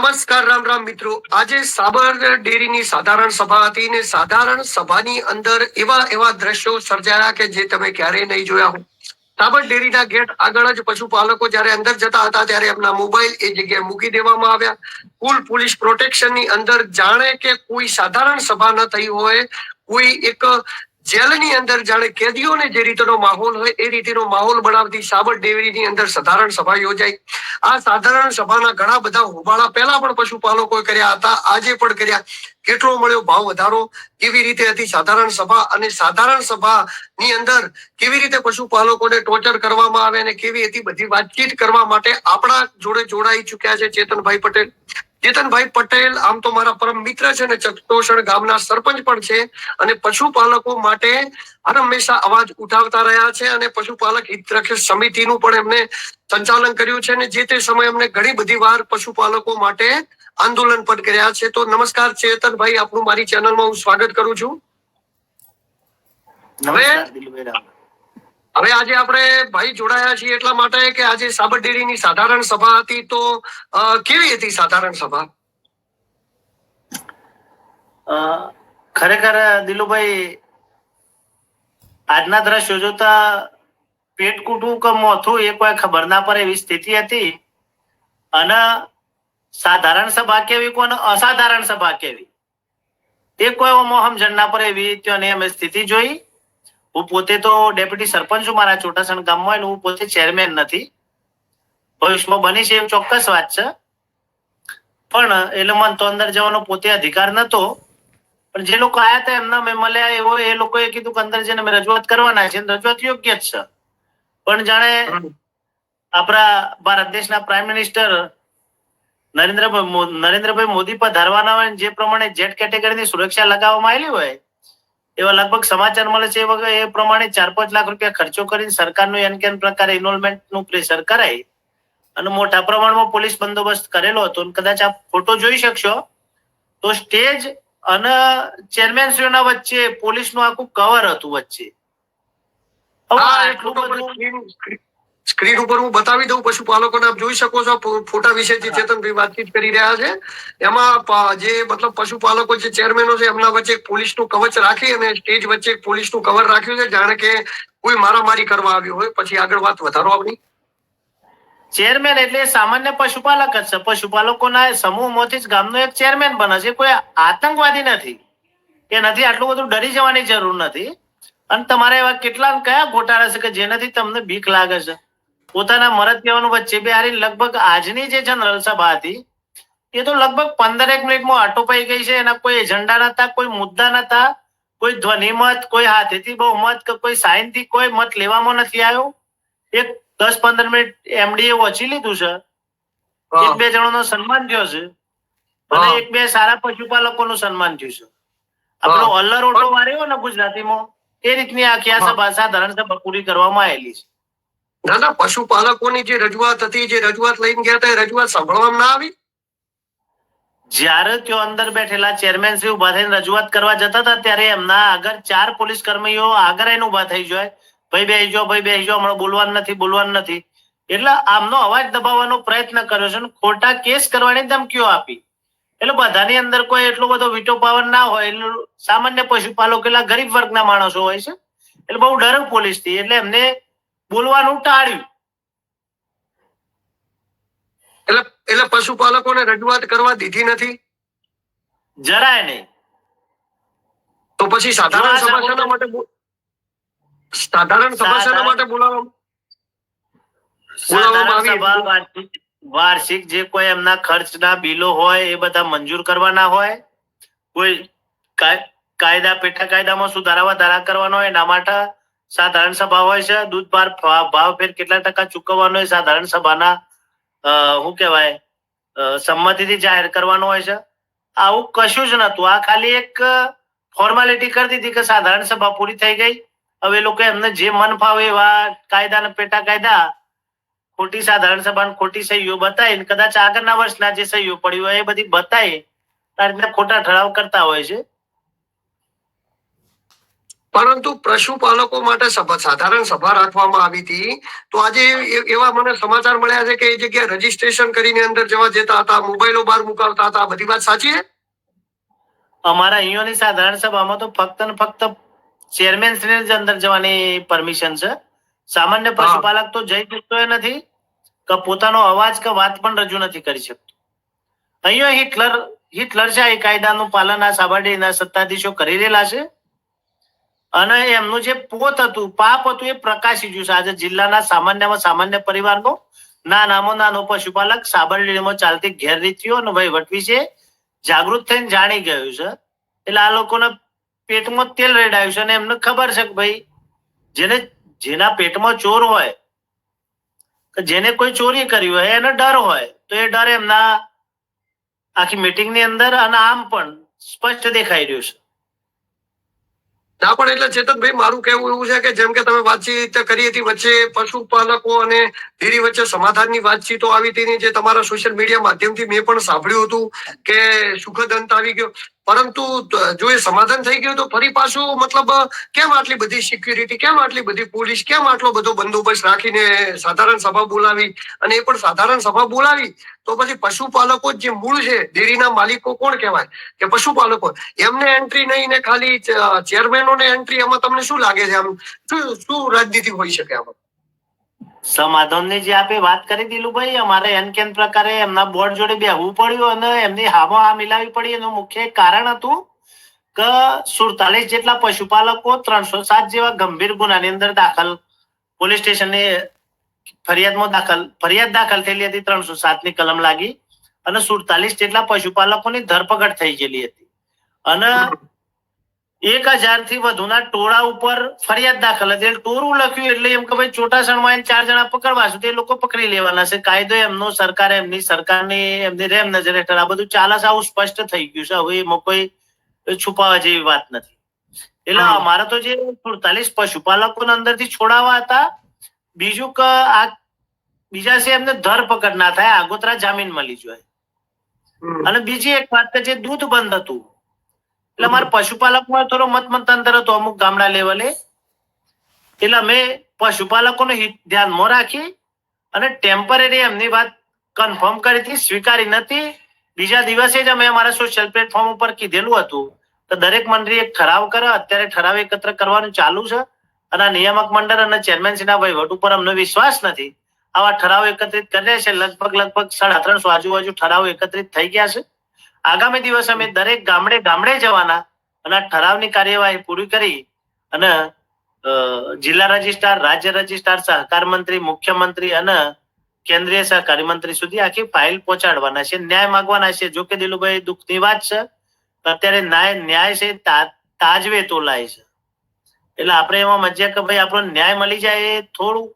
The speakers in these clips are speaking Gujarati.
નમસ્કાર, રામ રામ મિત્રો. આજે સાબર ડેરીની સાધારણ સભા હતી ને સાધારણ સભાની અંદર એવા એવા દ્રશ્યો સર્જાયા કે જે તમે ક્યારેય નહીં જોયા હો. સાબર ડેરીના ગેટ આગળ જ પશુપાલકો જ્યારે અંદર જતા હતા ત્યારે એમના મોબાઈલ એ જગ્યાએ મૂકી દેવામાં આવ્યા. કુલ પોલીસ પ્રોટેક્શનની અંદર જાણે કે કોઈ સાધારણ સભા ન થઈ હોય, કોઈ એક જેલની અંદર જાણે કેદીઓને જે રીતનો માહોલ હોય એ રીતનો માહોલ બનાવતી સાબર ડેરીની અંદર સાધારણ સભા યોજાઈ. આ સાધારણ સભાના ઘણા બધા હોબાળા પહેલા પણ પશુપાલકો કર્યા હતા, આજે પણ કર્યા. કેટલો મળ્યો ભાવ વધારો? કેવી રીતે હતી સાધારણ સભા અને સાધારણ સભાની અંદર કેવી રીતે પશુપાલકોને ટોર્ચર કરવામાં આવે અને કેવી હતી બધી વાતચીત કરવા માટે આપણા જોડે જોડાઈ ચુક્યા છે ચેતનભાઈ પટેલ? ચેતનભાઈ પટેલ આમ તો મારા પરમ મિત્ર છે અને ચકતોષણ ગામના સરપંચ પણ છે અને પશુપાલકો માટે હંમેશા અવાજ ઉઠાવતા રહ્યા છે અને પશુપાલક હિતરક્ષક સમિતિનું પણ એમને સંચાલન કર્યું છે અને જે તે સમયે અમને ઘણી બધી વાર પશુપાલકો માટે આંદોલન પણ કર્યા છે તો નમસ્કાર ચેતનભાઈ આપનું મારી ચેનલમાં હું સ્વાગત કરું છું રામ. હવે આજે આપણે ભાઈ જોડાયા છીએ એટલા માટે કે આજે સાબર ડેરીની સાધારણ સભા હતી તો કેવી હતી સાધારણ સભા? ખરેખર દિલુભાઈ, આજના દ્રશ્યો જોતા પેટ કૂટવું કે મોથું એ કોઈ ખબર ના પડે એવી સ્થિતિ હતી. અને સાધારણ સભા કેવી કોને અસાધારણ સભા કેવી? તે કોઈ સમજણ ના પડે એવી ત્યાંની અમે સ્થિતિ જોઈ. હું પોતે તો ડેપ્યુટી સરપંચ છું મારા ચોટાસણ ગામમાં અને હું પોતે ચેરમેન નથી. ભવિષ્યમાં બની છે એવી ચોક્કસ વાત છે. પણ એટલે મને તો અંદર જવાનો પોતે અધિકાર નતો. પણ જે લોકો આયા હતા એમના મેં મળ્યા એવો એ લોકોએ કીધું કે અંદર જઈને રજૂઆત કરવાના છે. રજૂઆત યોગ્ય જ છે. પણ જાણે આપણા ભારત દેશના પ્રાઇમ મિનિસ્ટર નરેન્દ્રભાઈ નરેન્દ્રભાઈ મોદી પર ધરવાના હોય જે પ્રમાણે જેટ કેટેગરીની સુરક્ષા લગાવવામાં આવેલી હોય એવા લગભગ સમાચાર મળે છે એ પ્રમાણે ચાર પાંચ લાખ રૂપિયા ખર્ચો કરીને સરકારનું એન કેન પ્રકારે ઇન્વોલ્વમેન્ટનું પ્રેશર કરાય અને મોટા પ્રમાણમાં પોલીસ બંદોબસ્ત કરેલો હતો. અને કદાચ આપ ફોટો જોઈ શકશો. તો સ્ટેજ અને ચેરમેન શ્રીઓના વચ્ચે પોલીસનું આખું કવર હતું વચ્ચે. બધું સ્ક્રીન- ઉપર હું બતાવી દઉં પશુપાલકોને આપ જોઈ શકો છો ફોટા વિશે જે ચેતનભાઈ વાતચીત કરી રહ્યા છે. એમાં જે મતલબ પશુપાલકો જે ચેરમેનો છે, એમના વચ્ચે એક પોલીસનું કવચ રાખી અને સ્ટેજ વચ્ચે એક પોલીસનું કવર રાખ્યું છે. જાણે કે કોઈ મારામારી કરવા આવ્યો હોય. પછી આગળ વાત વધારો આપની ચેરમેન એટલે સામાન્ય પશુપાલક જ છે. પશુપાલકોના સમૂહમાંથી જ ગામનો એક ચેરમેન બને છે. કોઈ આતંકવાદી નથી. એ નથી આટલું બધું ડરી જવાની જરૂર નથી. અને તમારે એવા કેટલા કયા ગોટાળા છે કે જેનાથી તમને બીક લાગે છે? પોતાના મરદ કહેવાનું વચ્ચે બિહારી લગભગ આજની જે જનરલ સભા હતી એ તો લગભગ પંદરેક મિનિટમાં અટોપાઈ ગઈ છે. એના કોઈ એજન્ડા નતા કોઈ મુદ્દા નતા કોઈ ધ્વનિમત કોઈ હાથેથી બહુમત કે કોઈ સાઇનથી કોઈ મત લેવામાં નથી આવ્યો. એક દસ પંદર મિનિટ એમડીએ વચી લીધું છે. એક બે જણોનો સન્માન થયો છે. અને એક બે સારા પશુપાલકોનું સન્માન થયું છે. આપણો અલ્લર ઓટો માર્યો ને ગુજરાતીમાં એ રીતની આખી આ સભા સાધારણ સભા પૂરી કરવામાં આવેલી છે. ના પશુપાલકોની જે રજૂઆત હતી, જે રજૂઆત લઈને ગયા હતા, એ રજૂઆત સાંભળવામાં ના આવી? જ્યારે તેઓ અંદર બેઠેલા ચેરમેન શ્રી ઊભા થઈને રજૂઆત કરવા જતા હતા, ત્યારે એમના આગળ ચાર પોલીસ કર્મીઓ આગળ આવીને ઊભા થઈ જાય ભાઈ બેસી જાઓ ભાઈ બેસી જાઓ હમણાં બોલવાનું નથી બોલવાનું નથી. એટલે આમનો અવાજ દબાવવાનો પ્રયત્ન કર્યો છે ખોટા કેસ કરવાની ધમકીઓ આપી. એટલે બધાની અંદર કોઈ એટલો બધો વીટો પાવર ના હોય, એટલે સામાન્ય પશુપાલકો એટલા ગરીબ વર્ગના માણસો હોય છે. એટલે બહુ ડર પોલીસથી એટલે એમને બોલવાનું ટાળ્યું. એટલે એટલે પશુપાલકોને રજૂઆત કરવા દીધી નથી? જરાય નહીં. તો પછી સાધારણ શાના માટે સાધારણ સભા માટે બોલાવવામાં વાર્ષિક જે કોઈ એમના ખર્ચના બિલો હોય એ બધા મંજૂર કરવાના હોય કોઈ કાયદા પેટા કાયદામાં સુધારા વધારા કરવાનો હોય એના માટે સાધારણ સભા હોય છે, દૂધ ભાર ભાવ ફેર કેટલા ટકા ચૂકવવાનો હોય, સાધારણ સભાના શું કહેવાય સંમતિથી જાહેર કરવાનો હોય છે. આવું કશું જ નતું આ ખાલી એક ફોર્માલિટી કરી દીધી કે સાધારણ સભા પૂરી થઈ ગઈ. હવે લોકો એમને જે મન ફાવે એવા કાયદા ને પેટા કાયદા, ખોટી સાધારણ સભા ખોટી સહીઓ બતાવી કદાચ આગળના વર્ષના જે સહીઓ પડી હોય એ બધી બતાવી આ રીતના ખોટા ઠરાવ કરતા હોય છે. પરંતુ પશુપાલકો માટે સાધારણ સભા રાખવામાં આવી હતી. તો આજે એવા મને સમાચાર મળ્યા છે કે એ જગ્યાએ રજીસ્ટ્રેશન કરીને અંદર જવા જતા હતા મોબાઈલો બહાર મુકાવતા હતા. બધી વાત સાચી છે? અમારા અહીંયાની સાધારણ સભામાં તો ફક્ત ને ફક્ત ચેરમેન શ્રી જ અંદર જવાની પરમિશન છે. સામાન્ય પશુપાલક તો જઈ શકતો નથી કે પોતાનો અવાજ કે વાત પણ રજૂ નથી કરી શકતો. અહીંયા હિટલર હિટલર છે એ કાયદાનું પાલન આ સાબરડીના સત્તાધીશો કરી રહેલા છે. અને એમનું જે પોત હતું, પાપ હતું, એ પ્રકાશી ગયું છે. આજે જિલ્લાના સામાન્યમાં સામાન્ય પરિવારનો નાનામાં નાનો પશુપાલક સાબરડીમાં ચાલતી ગેરરીતિઓ અને વહીવટ વિશે જાગૃત થઈને જાણી ગયું છે. એટલે આ લોકોના પેટમાં તેલ રેડાયું છે અને એમને ખબર છે કે ભાઈ, જેને, જેના પેટમાં ચોર હોય જેને કોઈ ચોરી કરી હોય, એને ડર હોય, તો એ ડર એમના આખી મીટિંગની અંદર અને આમ પણ સ્પષ્ટ દેખાઈ રહ્યું છે. ના, પણ એટલે ચેતનભાઈ, મારું કહેવું એવું છે કે જેમ કે તમે વાતચીત કરી હતી વચ્ચે પશુપાલકો અને ડેરી વચ્ચે સમાધાનની વાતચીતો આવી હતી જે તમારા સોશિયલ મીડિયા માધ્યમથી મેં પણ સાંભળ્યું હતું કે સુખદ અંત આવી ગયો. પરંતુ જો એ સમાધાન થઈ ગયું તો ફરી પાછું મતલબ, કેમ આટલી બધી સિક્યુરિટી કેમ આટલી બધી પોલીસ કેમ આટલો બધો બંદોબસ્ત રાખીને સાધારણ સભા બોલાવી? અને એ પણ સાધારણ સભા બોલાવી, તો પછી પશુપાલકો જ મૂળ છે, ડેરીના માલિકો કોણ કહેવાય? કે પશુપાલકો. એમને એન્ટ્રી નહીં ને ખાલી ચેરમેનોને એન્ટ્રી એમાં તમને શું લાગે છે આમ? શું શું રાજનીતિ હોઈ શકે આમાં? સમાધાનની જે આપે વાત કરી દિલુભાઈ અમારે એન કેન પ્રકારે એમના બોર્ડ જોડે બેહવું પડ્યું અને એમની હામો હા મિલાવી પડી. એનું મુખ્ય કારણ હતું કે સુડતાલીસ જેટલા પશુપાલકો ત્રણસો સાત જેવા ગંભીર ગુનાની અંદર દાખલ, પોલીસ સ્ટેશનની ફરિયાદમાં દાખલ, ફરિયાદ દાખલ થયેલી હતી, ત્રણસો સાતની કલમ લાગી અને સુડતાલીસ જેટલા પશુપાલકોની ધરપકડ થઈ ગયેલી હતી. અને એક હજારથી વધુના ટોળા ઉપર ફરિયાદ દાખલ હતી. ટોરું લખ્યું એટલે એમ કે ભાઈ ચોટાસણમાં ચાર જણા પકડવા છે તો લોકો પકડી લેવાના છે. કાયદો એમનો સરકાર એમની સરકારની એમની રેમ નજર હેઠળ. આ બધું ચાલે આવું સ્પષ્ટ થઈ ગયું છે. હવે એમાં કોઈ છુપાવા જેવી વાત નથી. એટલે. અમારા તો જે સુડતાલીસ પશુપાલકો અંદરથી છોડાવા હતા બીજું કે આ બીજા છે એમને ધરપકડ ના થાય આગોતરા જામીન મળી જોઈએ અને બીજી એક વાત કે જે દૂધ બંધ હતું એટલે અમારે પશુપાલકમાં થોડો મત મતાંતર હતો અમુક ગામડા લેવલે. એટલે અમે પશુપાલકોનું હિત ધ્યાનમાં રાખી અને ટેમ્પરરી એમની વાત કન્ફર્મ કરી હતી, સ્વીકારી નથી. બીજા દિવસે જ અમે અમારા સોશિયલ પ્લેટફોર્મ ઉપર કીધેલું હતું કે દરેક મંડળી એક ઠરાવ કરે, અત્યારે ઠરાવ એકત્ર કરવાનું ચાલુ છે અને નિયામક મંડળ અને ચેરમેનશ્રીના વહીવટ ઉપર અમને વિશ્વાસ નથી. આવા ઠરાવ એકત્રિત કર્યા છે, લગભગ લગભગ સાડા ત્રણસો આજુબાજુ ઠરાવ એકત્રિત થઈ ગયા છે. આગામી દિવસ અમે દરેક ગામડે ગામડે જવાના અને ઠરાવની કાર્યવાહી પૂરી કરી અને જિલ્લા રજિસ્ટ્રાર, રાજ્ય રજિસ્ટ્રાર, સહકાર મંત્રી, મુખ્યમંત્રી અને કેન્દ્રીય સહકારી મંત્રી સુધી આખી ફાઇલ પહોંચાડવાના છે, ન્યાય માંગવાના છે. જોકે દિલુભાઈ દુઃખની વાત છે અત્યારે ન્યાય ન્યાય છે તાજવે તોલાય છે. એટલે આપણે એમાં મજા કે ભાઈ આપણો ન્યાય મળી જાય એ થોડું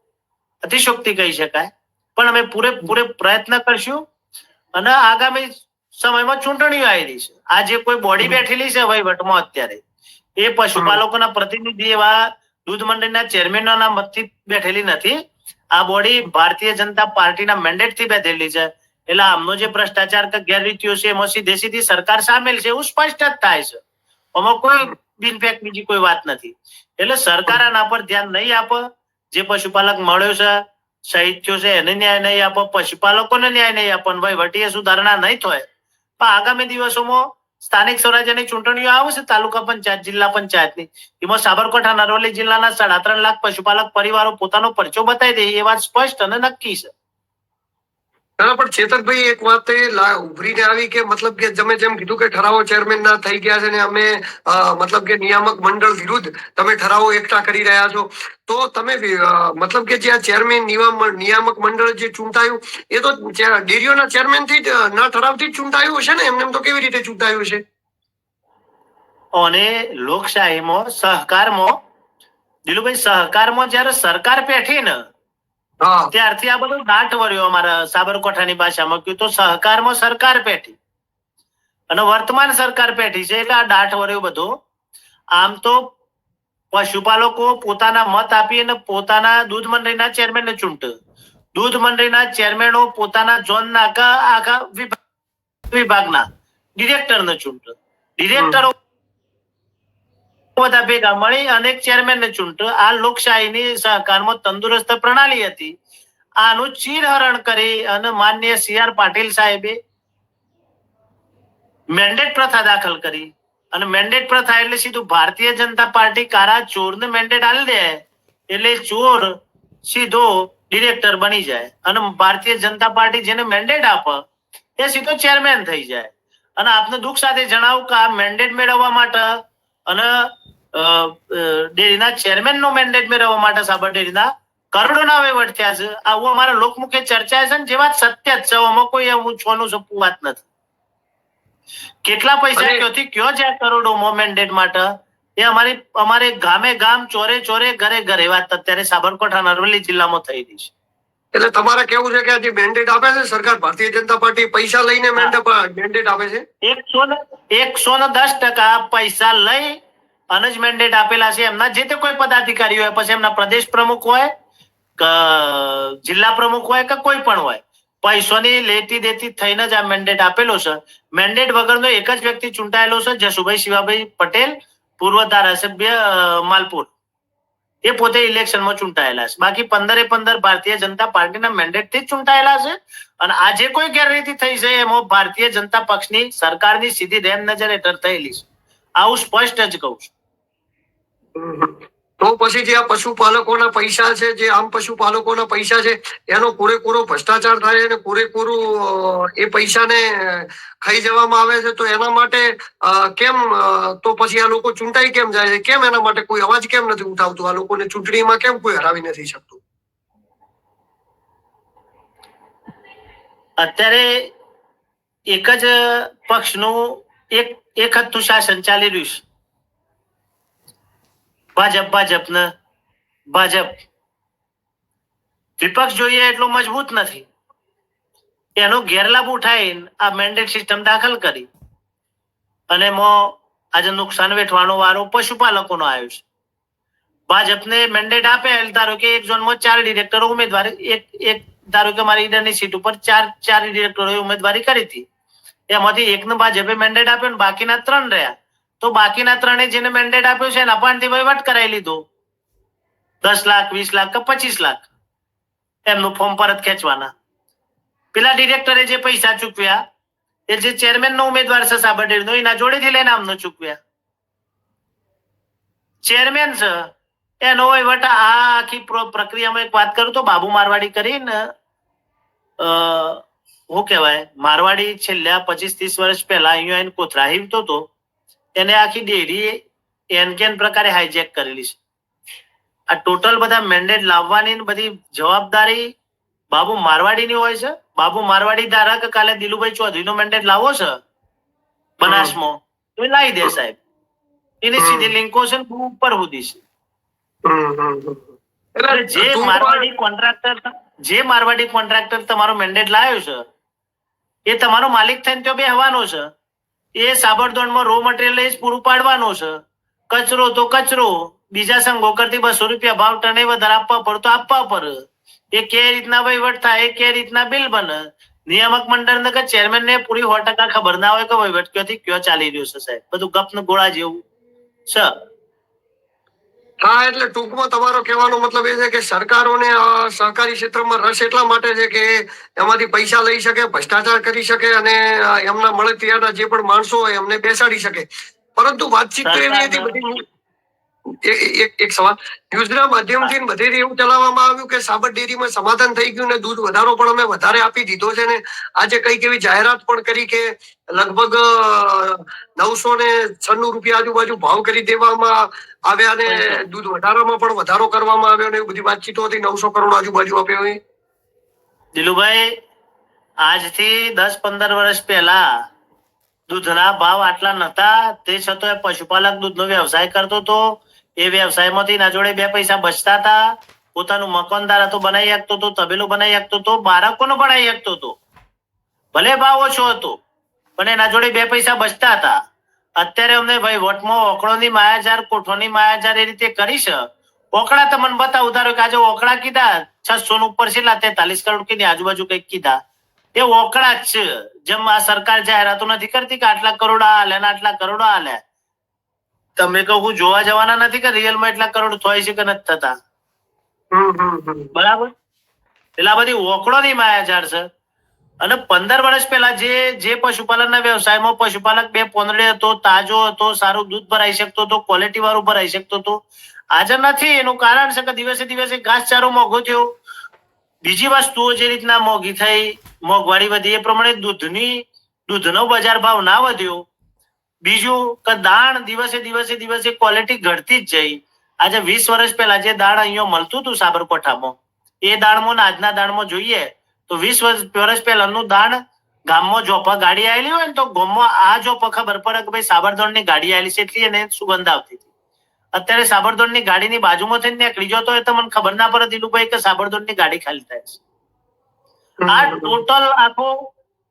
અતિશોક્તિ કહી શકાય. પણ અમે પૂરેપૂરે પ્રયત્ન કરશું અને આગામી સમયમાં ચૂંટણીઓ આવેલી છે. આ જે કોઈ બોડી બેઠેલી છે વહીવટમાં અત્યારે. એ પશુપાલકોના પ્રતિનિધિ એવા દૂધ મંડળના ચેરમેનોના મતથી બેઠેલી નથી. આ બોડી ભારતીય જનતા પાર્ટીના મેન્ડેટથી બેઠેલી છે. એટલે આમનો જે ભ્રષ્ટાચાર કે ગેરરીતિઓ છે એમાં સીધે સીધી સરકાર સામેલ છે એવું સ્પષ્ટ જ થાય છે. આમાં કોઈ બિનફેક બીજી કોઈ વાત નથી. એટલે સરકાર આના પર ધ્યાન નહીં આપે. જે પશુપાલક મળ્યો છે શહીદ થયો છે એને ન્યાય નહીં આપો. પશુપાલકોને ન્યાય નહીં આપો. વહીવટીય સુધારણા નહીં થાય. પણ આગામી દિવસોમાં સ્થાનિક સ્વરાજ્યની ચૂંટણીઓ આવશે, તાલુકા પંચાયત, જિલ્લા પંચાયતની. એમાં સાબરકાંઠા નરવલી જિલ્લાના સાડા ત્રણ લાખ પશુપાલક પરિવારો પોતાનો પરચો બતાવી દે એ વાત સ્પષ્ટ અને નક્કી છે. ના પણ ચેતકભાઈ એક વાત એ ઉભરીને આવી કે મતલબ કે તમે જેમ કીધું કે ઠરાવો ચેરમેન ના થઈ ગયા છે ને અમે મતલબ કે નિયામક મંડળ વિરુદ્ધ તમે ઠરાવો એકઠા કરી રહ્યા છો. તો તમે મતલબ કે જે ચેરમેન નિયામક મંડળ જે ચૂંટાયું, એ તો ડેરીઓના ચેરમેનથી ના ઠરાવથી જ ચૂંટાયું હશે ને? એમને તો કેવી રીતે ચૂંટાયું છે અને લોકશાહીમાં, સહકારમાં, દિલુભાઈ, સહકારમાં જયારે સરકાર પેઠી ને ત્યારથી આ બધું ગાંઠ વળ્યો અમારા સાબરકાંઠાની ભાષામાં. કહ્યું તો સહકારમાં સરકાર પેઠી. અને વર્તમાન સરકાર પેઠી છે એટલે આ દાટ વર્યો બધો. આમ તો પશુપાલકો પોતાના મત આપી અને પોતાના દૂધ મંડળીના ચેરમેન ને ચૂંટે. દૂધ મંડળીના ચેરમેનો પોતાના ઝોનના આખા આખા વિભાગ- વિભાગના ડિરેક્ટર ને ચૂંટે. ડિરેક્ટરો બધા ભેગા મળી અનેક ચેરમેન ને ચૂંટો, આ લોકશાહીની સહકારમાં તંદુરસ્ત પ્રણાલી હતી. આનું ચીરહરણ કરી અને માન્ય સી આર પાટીલ સાહેબે મેન્ડેટ પ્રથા દાખલ કરી. અને મેન્ડેટ પ્રથા એટલે સીધું ભારતીય જનતા પાર્ટી કારા ચોરને મેન્ડેટ આલી દે એટલે ચોર સીધો ડિરેક્ટર બની જાય. અને ભારતીય જનતા પાર્ટી જેને મેન્ડેટ આપે એ સીધો ચેરમેન થઈ જાય. અને આપને દુઃખ સાથે જણાવું કે આ મેન્ડેટ મેળવવા માટે અને ડેરીના ચેરમેન નો મેન્ડેટ મેળવવા માટે સાબર ડેરીના. કરોડોના વહીવટ થયા છે. આવું અમારા લોકમુખે ચર્ચા છે ને જે વાત સત્ય જ છે. આમાં કોઈ એવું છોનું સપું વાત નથી. કેટલા પૈસા ક્યોથી કયો છે કરોડોમાં મેન્ડેટ માટે? એ અમારી અમારે ગામે ગામ ચોરે ચોરે ઘરે ઘરે વાત અત્યારે સાબરકાંઠા અરવલ્લી જિલ્લામાં થઈ રહી છે. એટલે તમારે કેવું છે કે આ મેન્ડેટ આપે છે સરકાર ભારતીય જનતા પાર્ટી પૈસા લઈને મેન્ડેટ આપે છે? એકસો એકસો ને દસ ટકા પૈસા લઈ અને જ મેન્ડેટ આપેલા છે. એમના જે તે કોઈ પદાધિકારી હોય પછી એમના પ્રદેશ પ્રમુખ હોય જિલ્લા પ્રમુખ હોય કે કોઈ પણ હોય પૈસોની લેતી દેતી થઈને જ આ મેન્ડેટ આપેલો છે. મેન્ડેટ વગરનો એક જ વ્યક્તિ ચૂંટાયેલો છે જસુભાઈ શિવાભાઈ પટેલ પૂર્વ ધારાસભ્ય માલપુર. એ પોતે ઇલેક્શનમાં ચૂંટાયેલા છે. બાકી પંદરે પંદર ભારતીય જનતા પાર્ટીના મેન્ડેટથી જ ચૂંટાયેલા છે. અને આજે કોઈ ગેરરીતિ થઈ છે એમાં ભારતીય જનતા પક્ષની સરકારની સીધી રેમ નજર હેઠળ થયેલી છે. આવું સ્પષ્ટ જ કહું છું. તો પછી જે આ પશુપાલકોના પૈસા છે, જે આમ પશુપાલકોના પૈસા છે, એનો પૂરેપૂરો ભ્રષ્ટાચાર થાય અને પૂરેપૂરું એ પૈસાને ખાઈ જવામાં આવે છે, તો એના માટે કેમ તો પછી આ લોકો ચૂંટાઈ કેમ જાય છે? કેમ એના માટે કોઈ અવાજ કેમ નથી ઉઠાવતું? આ લોકોને ચૂંટણીમાં કેમ કોઈ હરાવી નથી શકતું? અત્યારે એક જ પક્ષનું, એક એક હતું શાસન ચાલી રહ્યું છે. ભાજપ ભાજપ ને ભાજપ. વિપક્ષ જોઈએ એટલો મજબૂત નથી. એનો ગેરલાભ ઉઠાવીને આ મેન્ડેટ સિસ્ટમ દાખલ કરી. અને એમાં આજે નુકસાન વેઠવાનો વારો પશુપાલકોનો આવ્યો છે. ભાજપને મેન્ડેટ આપે ધારો કે એક ઝોનમાં ચાર ડિરેક્ટરો ઉમેદવાર, એક એક ધારો કે મારી ઈડરની સીટ ઉપર ચાર ચાર ડિરેક્ટરોએ ઉમેદવારી કરી હતી. એમાંથી એકને ભાજપે મેન્ડેટ આપ્યો ને બાકીના ત્રણ રહ્યા. તો બાકીના ત્રણે જેને મેન્ડેટ આપ્યો છે એના પણ વહીવટ કરાવી લીધો. દસ લાખ, વીસ લાખ કે પચીસ લાખ. એમનું ફોર્મ પરત ખેંચવાના. પેલા ડિરેક્ટરે જે પૈસા ચૂકવ્યા, એ જે ચેરમેન નો ઉમેદવાર છે સાબરડેરીનો એના જોડેથી લઈને આમનો ચૂકવ્યા. ચેરમેન છે, એનો વહીવટ આ આખી પ્રક્રિયામાં એક વાત કરું તો બાબુ મારવાડી કરીને શું કહેવાય, મારવાડી છેલ્લા પચીસ, ત્રીસ વર્ષ પહેલા અહીંયા કોથળા હીવતો હતો એને આખી ડેરી એન કેન પ્રકારે હાઈજેક કરેલી છે. આ ટોટલ બધા મેન્ડેટ લાવવાની બધી જવાબદારી બાબુ મારવાડીની હોય છે? બાબુ મારવાડી ધારા કે કાલે દિલુભાઈ ચૌધરીનો મેન્ડેટ લાવો છે? બનાસમાં? તો એ લાવી દે સાહેબ. એની સીધી લિંકો છે બહુ ઉપર સુધી છે. જે મારવાડી કોન્ટ્રાક્ટર જે મારવાડી કોન્ટ્રાક્ટર તમારો મેન્ડેટ લાવ્યો છે એ તમારો માલિક થઈને ત્યાં બેહવાનો છે. એ સાબરદોણમાં રો મટીરિયલ જ પૂરું પાડવાનો છે. કચરો તો કચરો, બીજા સંઘો કરતી બસો રૂપિયા ભાવ ટને વધારે આપવા પડે તો આપવા પડે એ કે રીતના વહીવટ થાય કે રીતના બિલ બને. નિયામક મંડળ ને ચેરમેન ને પૂરી સો ટકા ખબર ના હોય કે વહીવટ ક્યાંથી ક્યાં ચાલી રહ્યો છે સાહેબ. બધું ગપ ગોળા જેવું છે. હા એટલે ટૂંકમાં તમારો કહેવાનો મતલબ એ છે કે સરકારોને સહકારી ક્ષેત્રમાં રસ એટલા માટે છે કે એમાંથી પૈસા લઈ શકે ભ્રષ્ટાચાર કરી શકે અને એમના મળતિયાના જે પણ માણસો હોય એમને બેસાડી શકે. પરંતુ વાતચીત તો એવી હતી બધી. એક એક સવાલ. ન્યૂઝના માધ્યમથી ને બધેથી એવું ચલાવવામાં આવ્યું કે સાબર ડેરીમાં સમાધાન થઈ ગયું ને દૂધ વધારો પણ અમે વધારે આપી દીધો છે ને આજે કંઈક એવી જાહેરાત પણ કરી કે લગભગ નવસો ને છન્નું રૂપિયા આજુબાજુ ભાવ કરી દેવામાં આવ્યા ને દૂધ વધારામાં પણ વધારો કરવામાં આવ્યો ને એવી બધી વાતચીતો હતી. નવસો કરોડ આજુબાજુ આપ્યો હોય. દિલુભાઈ આજથી દસ પંદર વર્ષ પહેલા દૂધના ભાવ આટલા નતા. તે છતાં પશુપાલક દૂધનો વ્યવસાય કરતો હતો એ વ્યવસાયમાંથી ના જોડે બે પૈસા બચતા હતા. પોતાનું મકાનદાર હતો બનાવી શકતો હતો, તબેલો બનાવી શકતો હતો, બાળકોનો બનાવી શકતો હતો. ભલે ભાવ ઓછો હતો, પણ એના જોડે બે પૈસા બચતા હતા. અત્યારે અમને ભાઈ વટમાં ઓકળોની માયાજાર, કોઠોની માયાજાર એ રીતે કરીશ ઓકળા તમને બતાવું ધારો કે આજે ઓકળા કીધા, છસો નું ઉપર છેલ્લા તેતાલીસ કરોડ કીધી, આજુબાજુ કંઈક કીધા. એ ઓકળા જ છે. જેમ આ સરકાર જાહેરાતો નથી કરતી કે આટલા કરોડ આ ને આટલા કરોડ આલે. તમે કહું હું જોવા જવાના નથી કે રિયલમાં એટલા કરોડ થાય છે કે નથી થતા? બરાબર? એટલે આ બધી ઓકળોની માયાજાળ છે. અને પંદર વર્ષ પહેલા જે જે પશુપાલનના વ્યવસાયમાં પશુપાલક બે પોંદડે હતો તાજો હતો સારું દૂધ ભરાઈ શકતો હતો ક્વોલિટી વાળું ભરાઈ શકતો હતો. આજે નથી એનું કારણ છે કે દિવસે દિવસે ઘાસચારો મોંઘો થયો. બીજી વસ્તુઓ જે રીતના મોંઘી થઈ મોંઘવારી વધી એ પ્રમાણે દૂધની દૂધનો બજાર ભાવ ના વધ્યો. બીજું કે દાણ દિવસે દિવસે દિવસે ક્વોલિટી ઘટતી જ જઈ આજે વીસ વર્ષ પહેલા જે દાણ અહીંયા મળતું હતું સાબરકોઠામાં એ દાણમાં આજના દાણમાં જોઈએ તો વીસ વર્ષ પહેલાનું દાણ ગામમાં જોપા ગાડી આવેલી હોય ને તો ગામમાં આ જોપા ખબર પડે કે ભાઈ સાબરદોણની ગાડી આવેલી છે એટલી એને સુગંધ આવતી હતી. અત્યારે સાબરદોણની ગાડીની બાજુમાં થઈને નીકળી જતો હોય તો મને ખબર ના પડે દિલુભાઈ કે સાબરદોણની ગાડી ખાલી થાય છે. આ ટોટલ આખો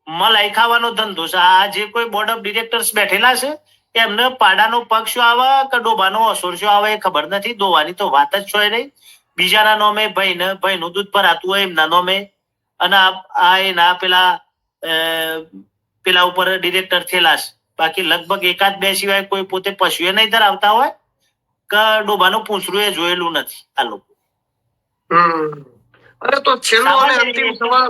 મલાઈ ખાવાનો ધંધો છે. આ જે કોઈ બોર્ડ ઓફ ડિરેક્ટર્સ બેઠેલા છે એમને પાડાનો પગ શું આવે કે ડોબાનો અસુર શું આવે એ ખબર નથી. દોવાની તો વાત જ છોય નહીં. બીજાના નોમે ભાઈ ને ભાઈ નું દૂધ ભરાતું હોય એમના નોમે. અને આ એના પેલા પેલા ઉપર ડિરેક્ટર થયેલા છે. બાકી લગભગ એકાદ બે સિવાય કોઈ પોતે પશુએ નહીં ધરાવતા હોય કે ડોબાનું પૂંછડું એ જોયેલું નથી આ લોકો. હમ. અરે તો છેલ્લો અને અંતિમ સવાલ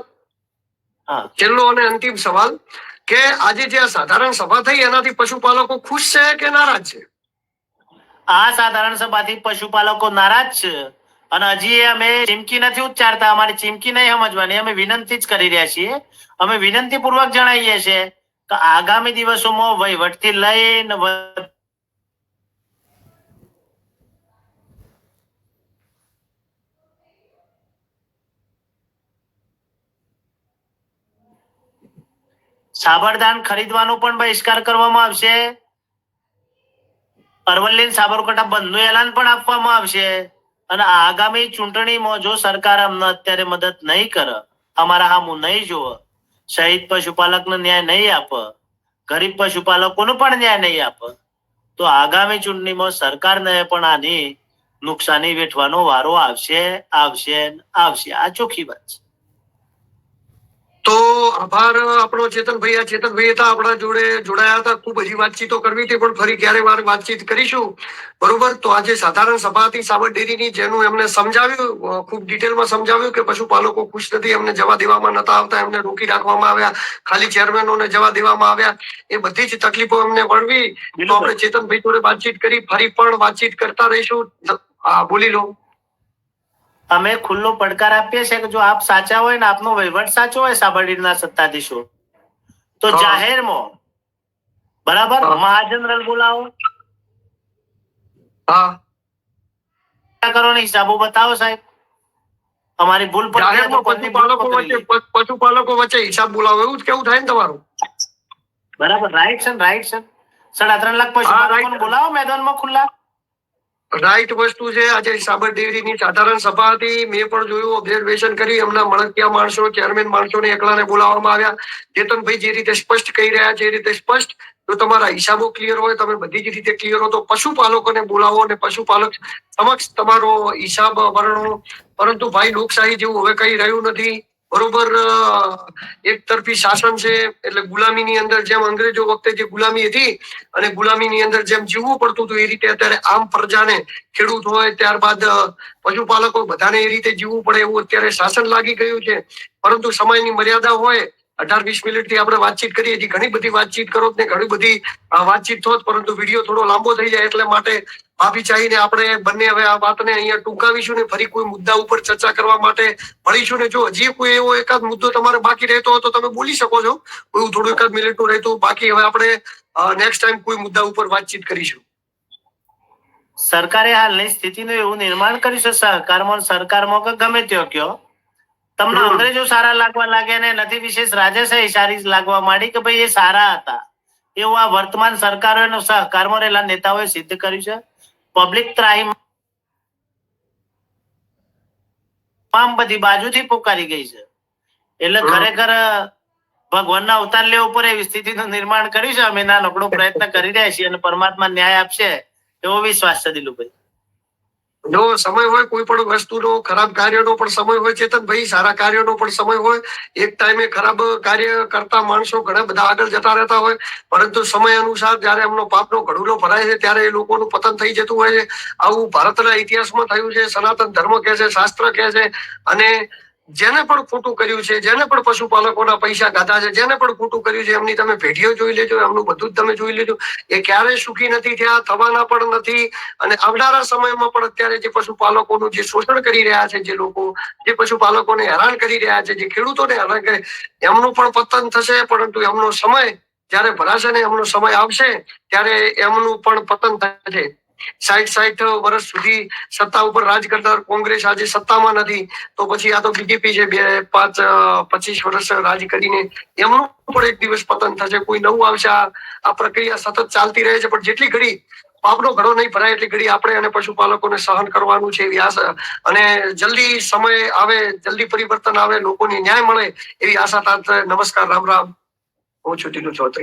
છેલ્લો અને અંતિમ સવાલ કે આજે જે સાધારણ સભા થઈ એનાથી પશુપાલકો ખુશ છે કે નારાજ છે? આ સાધારણ સભાથી પશુપાલકો નારાજ છે. અને હજી અમે ચીમકી નથી ઉચ્ચારતા અમારી ચીમકી નહીં સમજવાની. અમે વિનંતી જ કરી રહ્યા છીએ. અમે વિનંતી પૂર્વક જણાવીએ છીએ કે આગામી દિવસોમાં વહીવટથી લઈને સાબરદાન ખરીદવાનો પણ બહિષ્કાર કરવામાં આવશે. અરવલ્લી સાબરકાંઠા બંધનું એલાન પણ આપવામાં આવશે. અને આગામી ચૂંટણીમાં જો સરકાર અમને અત્યારે મદદ નહીં કરે, અમારા હામું નહીં જુઓ, શહીદ પશુપાલકને ન્યાય નહીં આપે, ગરીબ પશુપાલકોને પણ ન્યાય નહીં આપે, તો આગામી ચૂંટણીમાં સરકારને પણ આની નુકસાની વેઠવાનો વારો આવશે આવશે આવશે. આ ચોખ્ખી વાત છે. તો આભાર આપણો ચેતનભાઈ. આ ચેતનભાઈ હતા આપણા જોડે જોડાયા હતા. ખૂબ હજી વાતચીતો કરવી હતી પણ ફરી ક્યારે વાર વાતચીત કરીશું? બરોબર? તો આજે સાધારણ સભા હતી સાબર ડેરીની જેનું એમને સમજાવ્યું ખૂબ ડિટેલમાં સમજાવ્યું કે પશુપાલકો ખુશ નથી એમને જવા દેવામાં નતા આવતા એમને રોકી રાખવામાં આવ્યા ખાલી ચેરમેનોને જવા દેવામાં આવ્યા. એ બધી જ તકલીફો એમને વળવી. તો આપણે ચેતનભાઈ જોડે વાતચીત કરી ફરી પણ વાતચીત કરતા રહીશું. બોલી લો. અમે ખુલ્લો પડકાર આપીએ છીએ કે જો આપ સાચા હોય ને આપનો વહીવટ સાચો હોય સાબરડીના સત્તાધીશો. તો જાહેરમાં બરાબર? મહાજનરલ બોલાવો. હા. કરો ને હિસાબો બતાવો સાહેબ. અમારી ભૂલ પશુપાલકો વચ્ચે હિસાબ બોલાવો એવું જ કેવું થાય ને તમારું? બરાબર રાઈટ છે રાઈટ છે. સાડા ત્રણ લાખ પશુપાલકો બોલાવો મેદાનમાં ખુલ્લા. રાઈટ વસ્તુ છે. આજે સાબરદેવીની સાધારણ સભા હતી. મેં પણ જોયું ઓબ્ઝર્વેશન કરી. એમના મળતિયા માણસો ચેરમેન માણસોને એકલાને બોલાવવામાં આવ્યા. ચેતનભાઈ જે રીતે સ્પષ્ટ કહી રહ્યા છે, એ રીતે સ્પષ્ટ. જો તમારા હિસાબો ક્લિયર હોય, તમે બધી જ રીતે ક્લિયર હો, તો પશુપાલકોને બોલાવો અને પશુપાલક સમક્ષ તમારો હિસાબ વર્ણો પરંતુ ભાઈ લોકશાહી જેવું હવે કઈ રહ્યું નથી. બરોબર એક તરફી શાસન છે, એટલે ગુલામીની અંદર જેમ અંગ્રેજો વખતે જે ગુલામી હતી અને ગુલામીની અંદર જેમ જીવવું પડતું હતું એ રીતે અત્યારે આમ પ્રજાને ખેડૂત હોય ત્યારબાદ પશુપાલકો બધાને એ રીતે જીવવું પડે એવું અત્યારે શાસન લાગી ગયું છે. પરંતુ સમયની મર્યાદા હોય અઢાર વીસ મિનિટથી આપણે વાતચીત કરીએ છીએ ઘણી બધી વાતચીત કરો ને, ઘણી બધી વાતચીત થોત, પરંતુ વીડિયો થોડો લાંબો થઈ જાય એટલે માટે માફી ચાહીને આપણે બંને હવે આ વાતને અહીંયા ટૂંકાવીશું ને ફરી કોઈ મુદ્દા ઉપર ચર્ચા કરવા માટે મળીશું ને જો હજી કોઈ એવો એકાદ મુદ્દો તમારે બાકી રહેતો હોય તો તમે બોલી શકો છો. કોઈ થોડું એકાદ મિનિટનું રહેતું બાકી હવે આપણે નેક્સ્ટ ટાઈમ કોઈ મુદ્દા ઉપર વાતચીત કરીશું. સરકારે હાલની સ્થિતિનું એવું નિર્માણ કર્યું છે સહકારમાં સરકારમાં કે ગમે તે કયો? તમને અંગ્રેજો સારા લાગવા લાગે ને નથી વિશેષ રાજેશાહી સારી લાગવા માંડી કે ભાઈ એ સારા હતા? એવું આ વર્તમાન સરકારો સહકારમાં રહેલા નેતાઓએ સિદ્ધ કર્યું છે? પબ્લિક ત્રાહી તમામ બધી બાજુથી પુકારી ગઈ છે. એટલે. ખરેખર ભગવાનના અવતાર લેવા ઉપર એવી સ્થિતિનું નિર્માણ કર્યું છે. અમે નાનકડો પ્રયત્ન કરી રહ્યા છીએ અને પરમાત્મા ન્યાય આપશે એવો વિશ્વાસ છે દિલુભાઈ. જો સમય હોય, કોઈ પણ વસ્તુનો, ખરાબ કાર્યનો પણ સમય હોય ચેતનભાઈ સારા કાર્યનો પણ સમય હોય. એક ટાઈમે ખરાબ કાર્ય કરતા માણસો ઘણા બધા આગળ જતા રહેતા હોય, પરંતુ સમય અનુસાર જયારે એમનો પાપનો ઘડુલો ભરાય છે, ત્યારે એ લોકોનું પતન થઈ જતું હોય છે. આવું ભારતના ઇતિહાસમાં થયું છે, સનાતન ધર્મ કહે છે, શાસ્ત્ર કહે છે, અને જેને પણ ખોટું કર્યું છે, જેને પણ પશુપાલકોના પૈસા ગાધા છે, જેને પણ ખોટું કર્યું છે, એમની તમે ભેટીઓ જોઈ લેજો, એમનું બધું જ તમે જોઈ લેજો. એ ક્યારેય સુખી નથી થયા, થવાના પણ નથી. અને આવનારા સમયમાં પણ અત્યારે જે પશુપાલકોનું જે શોષણ કરી રહ્યા છે, જે લોકો, જે પશુપાલકોને હેરાન કરી રહ્યા છે, જે ખેડૂતોને હેરાન કરે, એમનું પણ પતન થશે, પરંતુ એમનો સમય જ્યારે ભરાશે ને એમનો સમય આવશે, ત્યારે એમનું પણ પતન થશે. સાઠ સાઠ વર્ષ સુધી સત્તા ઉપર રાજ કરતા કોંગ્રેસ આજે સત્તામાં નથી. તો પછી આ તો બીજેપી છે, બે, પાંચ પચીસ વર્ષ રાજ કરીને એમનું પણ એક દિવસ પતન થશે. કોઈ નવું આવશે. આ પ્રક્રિયા સતત ચાલતી રહે છે, પણ જેટલી ઘડી પાપનો ઘડો નહીં ભરાય, એટલી ઘડી આપણે અને પશુપાલકોને સહન કરવાનું છે એવી આશા. અને જલ્દી સમય આવે, જલ્દી પરિવર્તન આવે, લોકોને ન્યાય મળે એવી આશા તાત્ર નમસ્કાર, રામ રામ. હું છુટીનું ચૌધરી.